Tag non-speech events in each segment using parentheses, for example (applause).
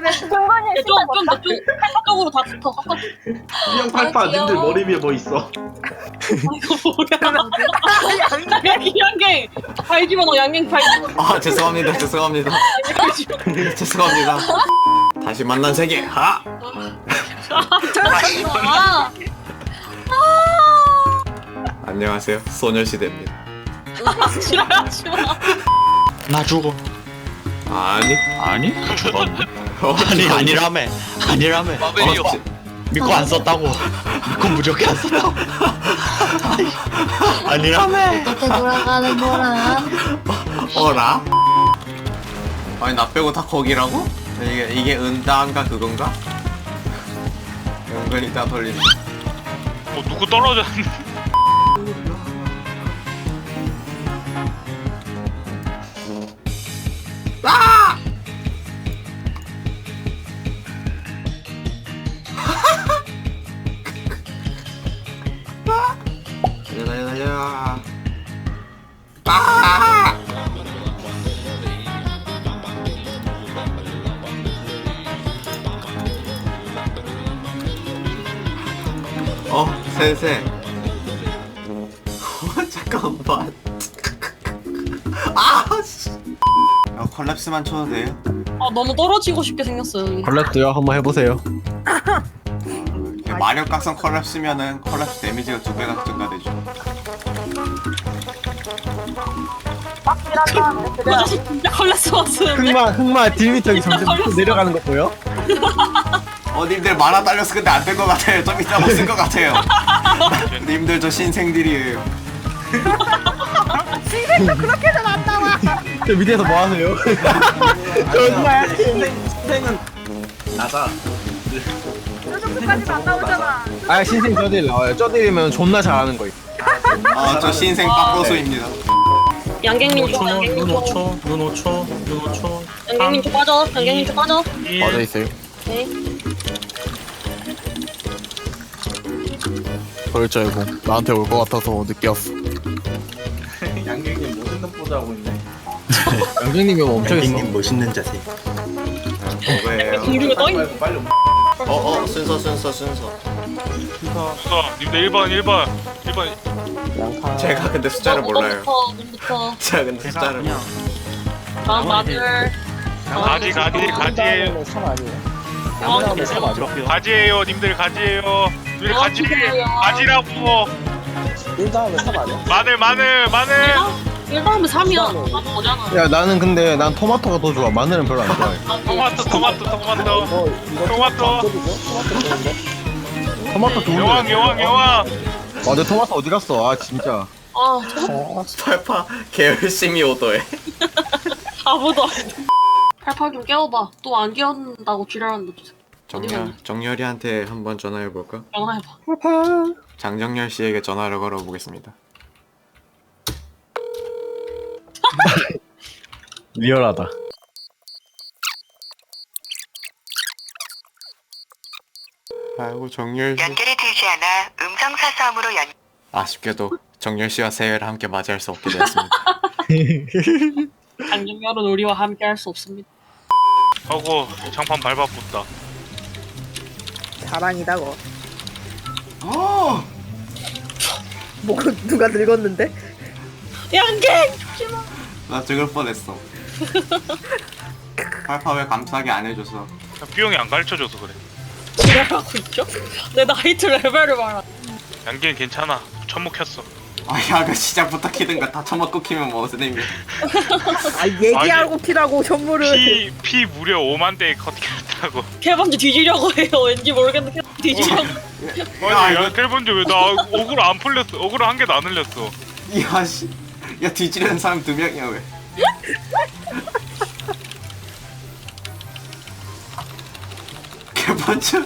가는 근거님 좀좀 좀 쪽으로 다 붙어. 섞어. 이형 팔파 아, 귀여워. 님들 머리 위에 뭐 있어? 이거 뭐야? (laughs) 양갱 발기만 (laughs) 어 양갱 발기만. 아 죄송합니다 죄송합니다 (laughs) 죄송합니다 다시 만난 세계 하 아, 안녕하세요 소녀시대입니다 싫어하지 마. 나 죽어. 아니 아니? 죽었네. 어, 아니 아니라며. 아니라며. 마벨이요 어, 믿고 안 썼다고. 믿고 무조건 안 썼다고. 아니라며. 어떻게 돌아가는 거라 어라 아니 나 빼고 다 거기라고? 이게 이게 은다인가 그건가? 은근히 다 돌리네 뭐 누구 떨어졌는데 어, 센세. (laughs) 어, 잠깐만. (laughs) 아, 씨. 아, 콜랩스만 쳐도 돼요? 아 너무 떨어지고 싶게 생겼어요. 여기. 걸랩도요 한번 해보세요 (laughs) 마력 각성 콜랩스면은 콜랩스 데미지가 두 배가 증가되죠. 그 자식 진짜 걸렸어 왔었는데. 흑마 흑마 딜미터기 점점. 내려가는 거 보여? 어, 님들 만화 딸렸어. 근데 안 된 것 같아요. 좀 이따 못쓸 것 같아요. (laughs) 님들 저 신생들이에요. 저 밑에서 뭐 하세요? (laughs) 정말 생은 나가. 정도까지는 안 나오잖아. 아 신생 저딜 나와요 저딜이면 존나 잘하는 거예요 아, 저 신생 빡고수입니다. 양갱님 쪽, 양갱님 눈 쪽. 5초. 눈 5초. 눈 5초. 양갱님 쪽 빠져. 양갱님 쪽 빠져. 맞아 있어요 네. 그럴 줄 알고 나한테 올 것 같아서 늦게 왔어. (laughs) 양갱님 모든 놈 보자고 있네. (laughs) 양정님이 엄청 했어 님 멋있는 자세. 뭐예요? 공중에 떠 있는. 빨리 빨리. 어, 어, 순서, 순서, 순서. 수사 님들 1번 1번 1번 제가 근데 숫자를 몰라요. 어, 눈부터, 제가 근데 숫자를 몰라요. 눈부터. 아, 마늘. 가지 가지 가지예요 아, 가지예요 님들 가지예요. 님들 어, 가지? 가지라고. 마늘 마늘 마늘. 일단은 3이야. 아, 뭐잖아. 야 나는 근데 난 토마토가 더 좋아. 마늘은 별로 안 좋아해. 토마토 토마토 토마토. 토마토. 토마토 좋은데? 여왕 여왕 여왕. 아 내 토마토 어디 갔어? 아 진짜. 아, 저 팔파 개 열심히 오더해. (laughs) 바보다. 팔팔 좀 깨워봐. 또 안 깨운다고 지랄하는데. 정열, 정열이한테 한번 전화해 볼까? 전화해봐. 장정열 씨에게 전화를 걸어 보겠습니다. (laughs) 리얼하다 아이고 정열 씨. 연결이 되지 않아 음성 사서함으로 연. 아쉽게도 정열 씨와 새해를 함께 맞이할 수 없게 되었습니다. (laughs) 장정열은 우리와 함께 할 수 없습니다. 하고 장판 밟아붙다 자랑이다고. 어! 뭐 누가 늙었는데? 양갱! 나 죽을 뻔했어. (laughs) 팔파 왜 감싸게 안 해줘서? 삐용이 안 가르쳐줘서 그래 지랄하고 있죠? 내 나이트 레벨을 말하. 양갱 괜찮아 천목했어 아야 그 시작부터 키든가 다 처먹고 키면 뭐 선생님. 아 얘기하고 키라고 선물을. 피, 피 무려 5만 대에 컷했다고 개번지 뒤지려고 해요. 왠지 모르겠는데 뒤지려고. 아니 이거- 야 텔본즈 왜 나 억울 안 풀렸어 억울 한 개도 안 흘렸어 야 씨. 야 뒤지려는 사람 두 명이야 왜? (laughs) 개번째.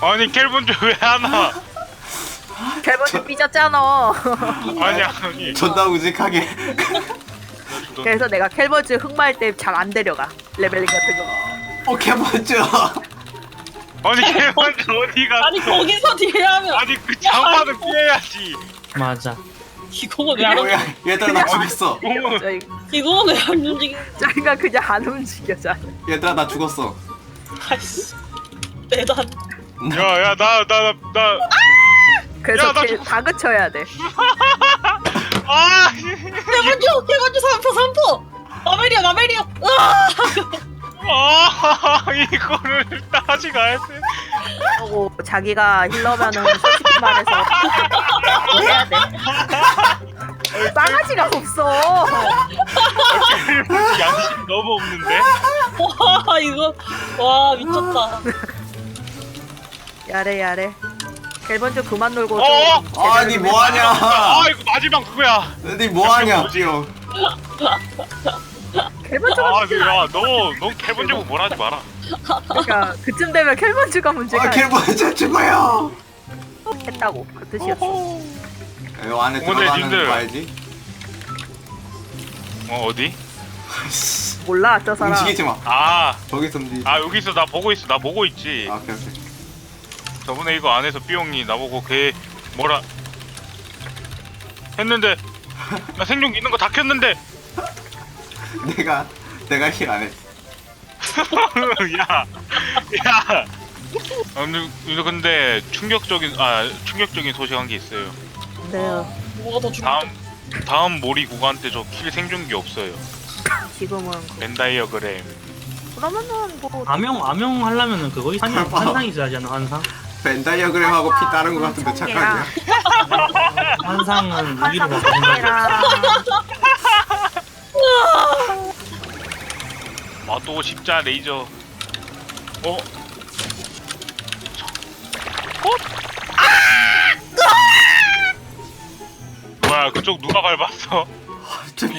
아니 켈본즈 왜 하나 갤버지 삐졌잖아. (laughs) 아니 아니 존나 우직하게. (laughs) 그래서 내가 캘버즈 흑마할 때잘 안 데려가. 레벨링 같은 거. 어 개번째. 아니 켈본즈 어디 갔어 아니 거기서 딜하면 아니 그 장판은 피해야지 맞아. 이거는 왜안 뭐야 얘들아 나 죽었어. 공은 저희 이거는 왜안 움직이? 자기가 그냥 안 움직여 자. 얘들아 나 죽었어. 아이씨. 대단. 야야 나 나 나 그래서 야, 나걔 다그쳐야 돼. (laughs) 아 대반주 대반주 3포 3포. 마멜이야 마멜이야. 으아! 아, 이거를 다시 가야 돼. 하고 자기가 힐러면은 솔직히 말해서 해야 돼. 싸가지가 없어. (laughs) 양심 너무 없는데. 와 이거 와 미쳤다. 야래 야래. 갤번즈 그만 놀고. 어? 좀 아, 제대로 니좀 뭐하냐? 아 이거 마지막 그거야. 니 뭐하냐? 갤번즈가 (laughs) 아, 문제가 아니야. 야너너 캐본 적은 뭘 하지 마라. 그러니까 그쯤 되면 갤번즈가 문제가 아, 캘버저 죽어요. 했다고 그 뜻이었어. 이 안에 오늘 들어가는 님들. 거 알지? 어 어디? 몰라 저 사람. 움직이지 마. 아, 거기서 움직이지. 아 여기 있어 나 보고 있어 나 보고 있지. 아, 오케이 오케이. 저번에 이거 안에서 삐용이 나보고 걔 뭐라 했는데 나 생존기 있는 거 다 켰는데 (laughs) 내가 내가 힐안 해. (laughs) 야, 야. 아, 근데, 근데 근데 충격적인 아 충격적인 소식 한 게 있어요. 네요. 뭐가 더 중요해? 다음 다음 모리 구간 때 저 킬 생존기 없어요. 지금은 (laughs) 벤 다이어그램. 그러면은 뭐 암용 암용 하려면은 그거 있 환상, 환상 있어야지 않나 환상? 벤 다이어그램하고 피 다른 거 같은데 착각이야. 환상은 무기로. 청이랑 아또 십자 레이저. 어? 어? 뭐야 그쪽 누가 밟았어? 저 미,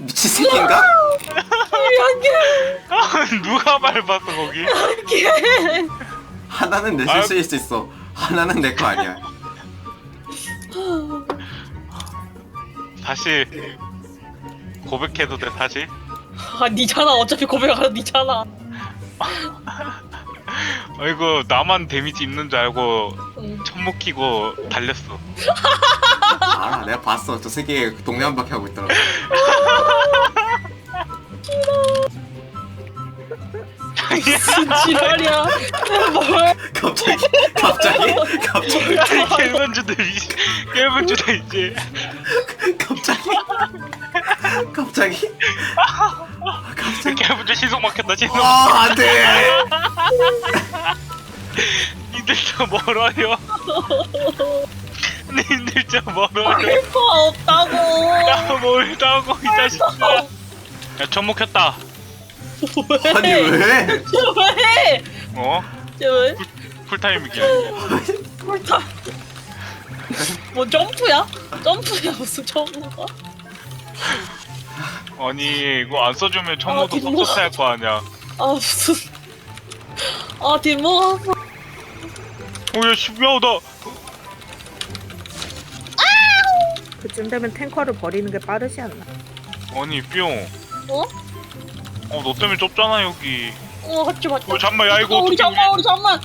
미친 새끼인가? (laughs) 누가 밟았어 거기? 하나는 내 아. 실수일 수 있어. 하나는 내 거 아니야. 사실 고백해도 돼 사실? 아 니잖아 어차피 고백하는 니잖아. 아이고 나만 데미지 입는 줄 알고 응. 천목 키고 달렸어. 알아, 내가 봤어. 저 새끼 동네 한 바퀴 하고 있더라. (laughs) 지랄이야. 뭘? (laughs) 갑자기, 갑자기, 갑자기, 깨문주들 이제 깨문주들 이제 갑자기, 갑자기. 갑자기. 깨문주 시속 막혔다 시속. 아, 안 돼! 님들 좀 멀어요. 님들 좀 멀어요. 헬퍼 없다고. 나 멀다고 이 자식아. 야 천목했다. 아니, 왜? 왜? 어? 왜? 풀타임이야. 홀타. 뭐 점프야? 점프야 무슨 점프가? 아니 이거 안 써주면 천모도 아. 섭섭해 할거 아니야. 아 무슨? 아 뒷목 아파. 오야 십야다. 그쯤 되면 탱커를 버리는 게 빠르지 않나? 아니 뿅. 어? 어 너 때문에 좁잖아 여기. 어 같이 맞자. 어 잠만 야 이거 어, 우리 잠만 우리 잠만.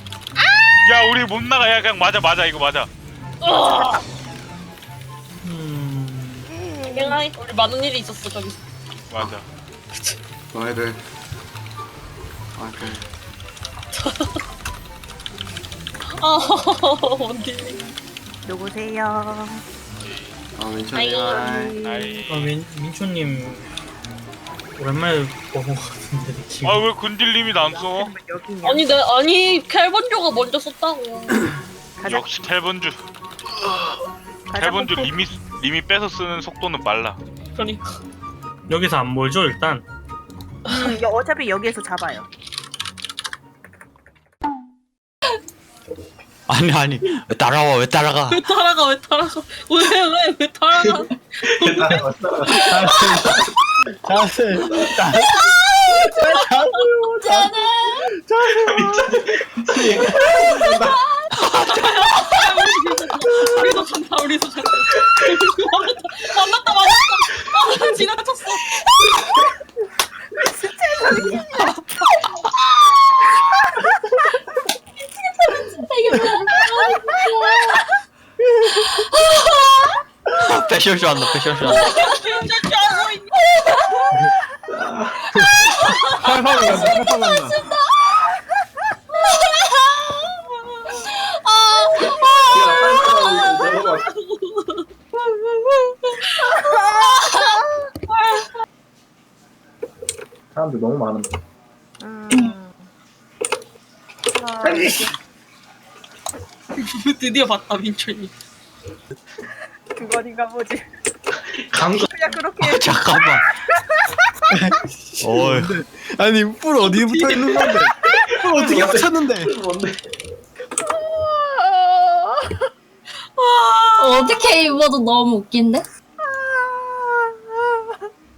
야 우리 못 나가 야 그냥 맞아 맞아 이거 맞아. 아. 음... 갱라이 우리 많은 일이 있었어 저기. 맞아. 너희들. 아, 그래. 아 뭔데? 누구세요? 아. 아이. 아, 민, 민초님 오랜만에 본것 같은데 느낌 아왜 근딜님이 안 써? 여기냐? 아니 내 아니 캘번조가 먼저 썼다고. 가자. 역시 텔번주. 가자. 텔번주 뽀뽀. 리미 리미 빼서 쓰는 속도는 빨라. 그러니까. 여기서 안 몰죠 일단 음, 여- 어차피 여기에서 잡아요. 아니 아니 왜 따라와 왜 따라가 왜 따라가 왜 따라가 왜 왜 왜 따라가 (laughs) 자세, 우리도 간다 우리도 간다 만났다 만났다 아 지나쳤어 패션쇼 한다 패션쇼 한다 아, 아, 팔팔 팔팔 아, 사람들 너무 많은데. 음. 드디어 봤다 민철이. 그거인가 보지. 강도. 그냥 그렇게. 아, 잠깐만. (laughs) 어이 아니 뿔 어디 붙어 있는 건데? 뿔 어떻게 붙였는데? 뭔데? 아, 어떻게 입어도 너무 웃긴데?